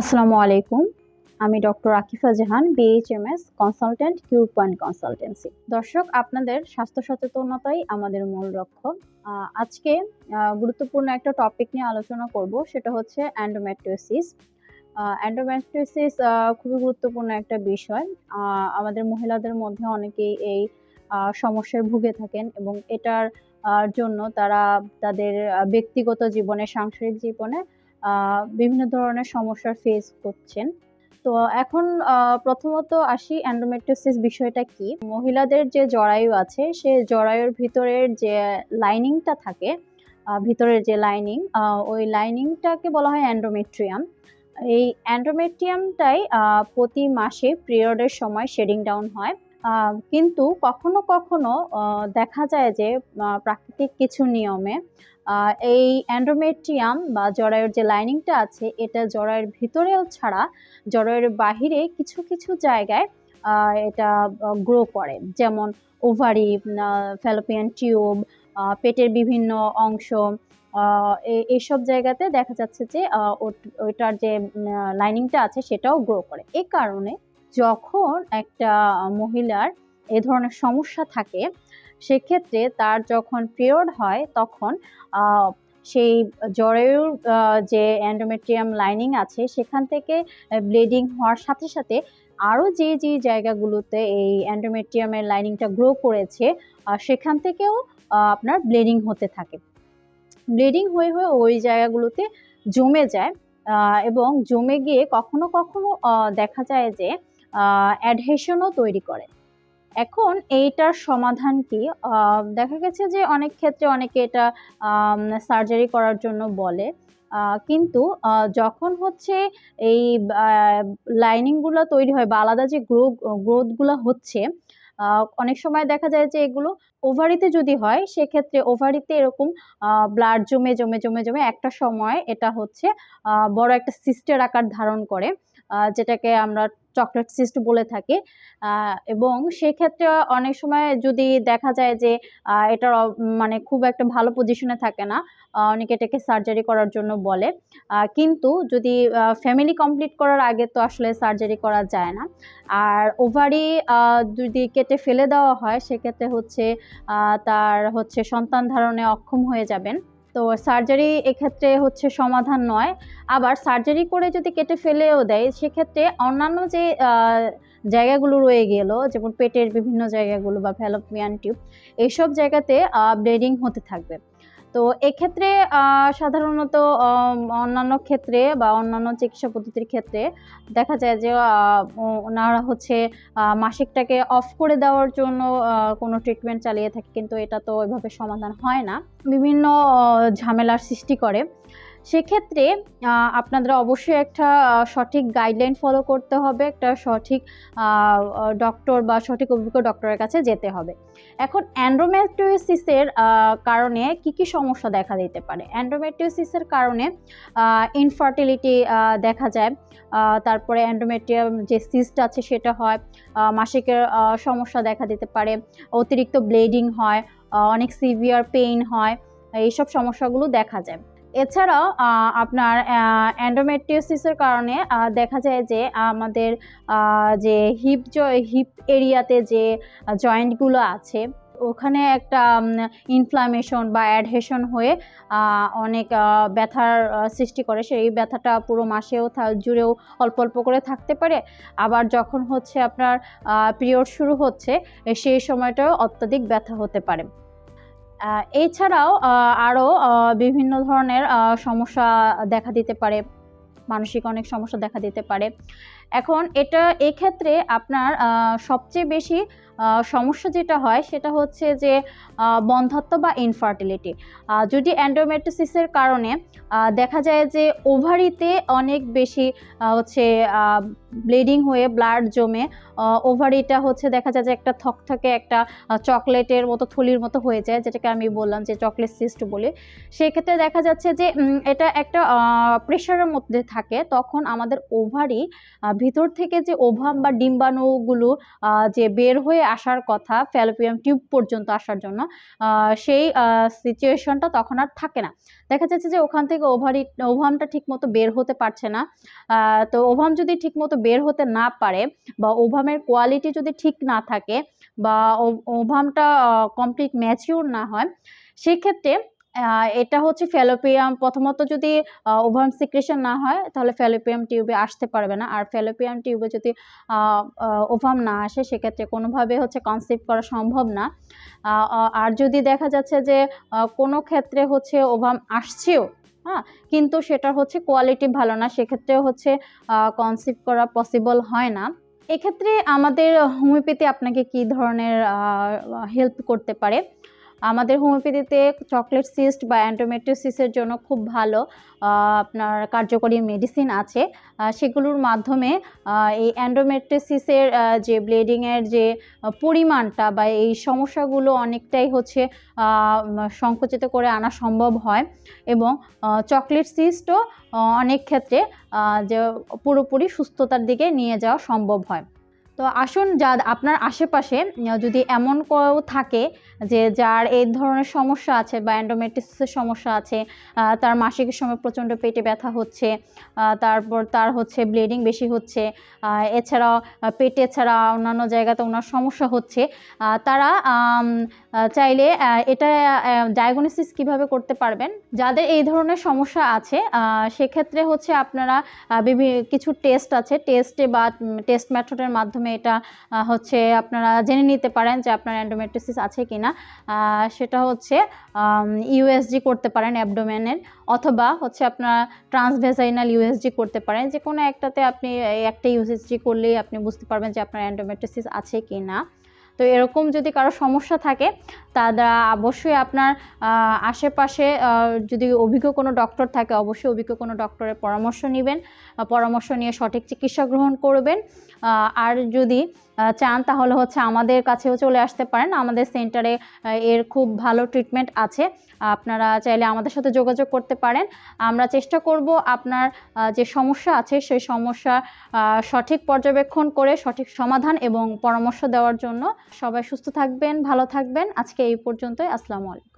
আসসালামু আলাইকুম। আমি doctor Akifa Jahan BHMS consultant cure point consultancy দর্শক, আপনাদের স্বাস্থ্য সচেতনতাই আমাদের মূল লক্ষ্য। আজকে গুরুত্বপূর্ণ একটা টপিক নিয়ে আলোচনা করব, সেটা হচ্ছে অ্যান্ডোমেট্রিওসিস অ্যান্ডোমেট্রিওসিস খুবই গুরুত্বপূর্ণ একটা বিষয়। আমাদের মহিলাদের মধ্যে অনেকেই এই সমস্যায় ভুগে থাকেন এবং এটার জন্য তারা তাদের ব্যক্তিগত জীবনে, সাংসারিক জীবনে বিভিন্ন ধরনের সমস্যার ফেস করছেন। তো এখন প্রথমত আসি অ্যান্ডোমেট্রিওসিস বিষয়টা কি? মহিলাদের যে জরায়ু আছে, সে জরায়ুর ভিতরের যে লাইনিংটা থাকে ভিতরের যে লাইনিং ওই লাইনিংটাকে বলা হয় অ্যান্ডোমেট্রিয়াম এই অ্যান্ডোমেট্রিয়ামটাই প্রতি মাসে পিরিয়ডের সময় শেডিং ডাউন হয়। কিন্তু কখনো কখনো দেখা যায় যে প্রাকৃতিক কিছু নিয়মে এই অ্যান্ড্রোমেট্রিয়াম বা জরায়ুর যে লাইনিংটা আছে এটা জরায়ুর ভিতরেও ছাড়া জরায়ুর বাহিরে কিছু কিছু জায়গায় এটা গ্রো করে। যেমন ওভারি ফ্যালোপিয়ান টিউব পেটের বিভিন্ন অংশ এইসব জায়গাতে দেখা যাচ্ছে যে আহ, ওট- ওইটার যে লাইনিংটা আছে সেটাও গ্রো করে। এ কারণে যখন একটা মহিলার এ ধরনের সমস্যা থাকে সেক্ষেত্রে তার যখন পিরিয়ড হয়, তখন সেই জরায়ুর যে অ্যান্ডোমেট্রিয়াম লাইনিং আছে, সেখান থেকে ব্লিডিং হওয়ার সাথে সাথে আরও যে যে জায়গাগুলোতে এই অ্যান্ডোমেট্রিয়ামের লাইনিংটা গ্রো করেছে সেখান থেকেও আপনার ব্লিডিং হতে থাকে। ব্লিডিং হয়ে হয়ে ওই জায়গাগুলোতে জমে যায় এবং জমে গিয়ে কখনো কখনো দেখা যায় যে অ্যাডহেশনও তৈরি করে। এখন এইটার সমাধান কি? দেখা গেছে যে অনেক ক্ষেত্রে অনেকে এটা সার্জারি করার জন্য বলে। কিন্তু যখন হচ্ছে এই লাইনিংগুলো তৈরি হয় বা আলাদা যে গ্রো গ্রোথগুলো হচ্ছে অনেক সময় দেখা যায় যে এগুলো ওভারিতে যদি হয়, সেক্ষেত্রে ওভারিতে এরকম ব্লাড জমে জমে জমে জমে একটা সময় এটা হচ্ছে বড় একটা সিস্টের আকার ধারণ করে যেটাকে আমরা চকলেট সিস্ট বলে থাকি। এবং সেক্ষেত্রে অনেক সময় যদি দেখা যায় যে এটার মানে খুব একটা ভালো পজিশনে থাকে না অনেকে এটাকে সার্জারি করার জন্য বলে। কিন্তু যদি ফ্যামিলি কমপ্লিট করার আগে তো আসলে সার্জারি করা যায় না। আর ওভারি যদি কেটে ফেলে দেওয়া হয়, সেক্ষেত্রে হচ্ছে তার হচ্ছে সন্তান ধারণে অক্ষম হয়ে যাবেন। তো সার্জারি এক্ষেত্রে হচ্ছে সমাধান নয়। আবার সার্জারি করে যদি কেটে ফেলেও দেয়, সেক্ষেত্রে অন্যান্য যে জায়গাগুলো রয়ে গেল, যেমন পেটের বিভিন্ন জায়গাগুলো বা ফ্যালোপিয়ান টিউব এইসব জায়গাতে ব্লিডিং হতে থাকবে। তো এক্ষেত্রে সাধারণত অন্যান্য ক্ষেত্রে বা অন্যান্য চিকিৎসা পদ্ধতির ক্ষেত্রে দেখা যায় যে ওনারা হচ্ছে মাসিকটাকে অফ করে দেওয়ার জন্য কোনো ট্রিটমেন্ট চালিয়ে থাকে, কিন্তু এটা তো ওইভাবে সমাধান হয় না। বিভিন্ন ঝামেলার সৃষ্টি করে। সেক্ষেত্রে আপনাদের অবশ্যই একটা সঠিক গাইডলাইন ফলো করতে হবে, একটা সঠিক ডক্টর বা সঠিক অভিজ্ঞ ডক্টরের কাছে যেতে হবে। এখন অ্যান্ড্রোমেট্রিওসিসের কারণে কি কি সমস্যা দেখা দিতে পারে? অ্যান্ড্রোমেট্রিওসিসের কারণে ইনফার্টিলিটি দেখা যায়। তারপরে অ্যান্ড্রোমেট্রিয়াম যে সিস্ট আছে সেটা হয় মাসিকের সমস্যা দেখা দিতে পারে, অতিরিক্ত ব্লিডিং হয় অনেক সিভিয়ার পেইন হয়, এইসব সমস্যাগুলো দেখা যায়। এছাড়াও আপনার অ্যান্ডোমেট্রিওসিসের কারণে দেখা যায় যে আমাদের যে হিপ হিপ এরিয়াতে যে জয়েন্টগুলো আছে, ওখানে একটা ইনফ্লামেশন বা অ্যাডহেশন হয়ে অনেক ব্যথার সৃষ্টি করে। সেই ব্যথাটা পুরো মাসেও জুড়েও অল্প অল্প করে থাকতে পারে। আবার যখন হচ্ছে আপনার পিরিয়ড শুরু হচ্ছে সেই সময়টাও অত্যাধিক ব্যথা হতে পারে। এছাড়াও আরও বিভিন্ন ধরনের সমস্যা দেখা দিতে পারে। মানসিক অনেক সমস্যা দেখা দিতে পারে। এখন এটা এক্ষেত্রে আপনার সবচেয়ে বেশি সমস্যা যেটা হয় সেটা হচ্ছে যে আহ, বন্ধ্যাত্ব বা ইনফার্টিলিটি যদি অ্যান্ডোমেট্রিসিসের কারণে দেখা যায় যে ওভারিতে অনেক বেশি হচ্ছে ব্লিডিং হয়ে ব্লাড জমে ওভারিটা হচ্ছে দেখা যায় যে একটা থকথকে একটা চকলেটের মতো থলির মতো হয়ে যায় যেটাকে আমি বললাম যে চকলেট সিস্ট বলি। সেক্ষেত্রে দেখা যাচ্ছে যে এটা একটা প্রেশারের মধ্যে থাকে তখন আমাদের ওভারি ভিতর থেকে যে ওভাম বা ডিম্বাণুগুলো যে বের হয়ে আসার কথা ফ্যালোপিয়াম টিউব পর্যন্ত আসার জন্য সেই সিচুয়েশনটা তখন আর থাকে না। দেখা যাচ্ছে যে ওখান থেকে ওভারি, ওভামটা ঠিকমতো বের হতে পারছে না। তো ওভাম যদি ঠিকমতো বের হতে না পারে বা ওভামের কোয়ালিটি যদি ঠিক না থাকে বা ওভামটা কমপ্লিট ম্যাচিওর না হয়, সেক্ষেত্রে এটা হচ্ছে ফ্যালোপিয়াম প্রথমত যদি ওভাম সিক্রেশন না হয়, তাহলে ফ্যালোপিয়াম টিউবে আসতে পারবে না। আর ফ্যালোপিয়াম টিউবে যদি ওভাম না আসে, সেক্ষেত্রে কোনোভাবে হচ্ছে কনসিভ করা সম্ভব না। আর যদি দেখা যাচ্ছে যে কোনো ক্ষেত্রে হচ্ছে ওভাম আসছেও হ্যাঁ কিন্তু সেটা হচ্ছে কোয়ালিটি ভালো না, সেক্ষেত্রেও হচ্ছে কনসিভ করা পসিবল হয় না। এক্ষেত্রে আমাদের হোমিওপ্যাথি আপনাকে কি ধরনের হেল্প করতে পারে? আমাদের হোমিওপ্যাথিতে চকলেট সিস্ট বা অ্যান্টোমেট্রিওসিসের জন্য খুব ভালো আপনার কার্যকরী মেডিসিন আছে। সেগুলোর মাধ্যমে এই অ্যান্ডোমেট্রিসিসের যে ব্লিডিংয়ের যে পরিমাণটা বা এই সমস্যাগুলো অনেকটাই হচ্ছে সংকুচিত করে আনা সম্ভব হয়। এবং চকলেট সিস্টও অনেক ক্ষেত্রে যে পুরোপুরি সুস্থতার দিকে নিয়ে যাওয়া সম্ভব হয়। তো আসুন যা আপনার আশেপাশে যদি এমন কেউ থাকে যে যার এই ধরনের সমস্যা আছে বা অ্যান্ডোমেট্রিসিসের সমস্যা আছে তার মাসিকের সময় প্রচণ্ড পেটে ব্যথা হচ্ছে তারপর তার হচ্ছে ব্লিডিং বেশি হচ্ছে এছাড়াও পেটে ছাড়া অন্যান্য জায়গাতে ওনার সমস্যা হচ্ছে তারা চাইলে এটা ডায়াগনোসিস কীভাবে করতে পারবেন? যাদের এই ধরনের সমস্যা আছে সেক্ষেত্রে হচ্ছে আপনারা বিভিন্ন কিছু টেস্ট আছে টেস্টে বা টেস্ট মেথডের মাধ্যমে এটা হচ্ছে আপনারা জেনে নিতে পারেন যে আপনার অ্যান্ডোমেট্রিসিস আছে কি না সেটা হচ্ছে ইউএসজি করতে পারেন অ্যাবডোমেনের, অথবা হচ্ছে আপনারা ট্রান্সভেজাইনাল ইউএসজি করতে পারেন। যে কোনো একটাতে আপনি, একটা ইউএসজি করলেই আপনি বুঝতে পারবেন যে আপনার অ্যান্ডোমেট্রিসিস আছে কি না তো এরকম যদি কারও সমস্যা থাকে, তারা অবশ্যই আপনার আশেপাশে যদি অভিজ্ঞ কোনো ডক্টর থাকে, অবশ্যই অভিজ্ঞ কোনো ডক্টরের পরামর্শ নেবেন। পরামর্শ নিয়ে সঠিক চিকিৎসা গ্রহণ করবেন। আর যদি চান, তাহলে হচ্ছে আমাদের কাছেও চলে আসতে পারেন। আমাদের সেন্টারে এর খুব ভালো ট্রিটমেন্ট আছে। আপনারা চাইলে আমাদের সাথে যোগাযোগ করতে পারেন। আমরা চেষ্টা করব আপনার যে সমস্যা আছে, সেই সমস্যা সঠিক পর্যবেক্ষণ করে সঠিক সমাধান এবং পরামর্শ দেওয়ার জন্য। সবাই সুস্থ থাকবেন, ভালো থাকবেন। আজকে এই পর্যন্তই। আসসালামু আলাইকুম।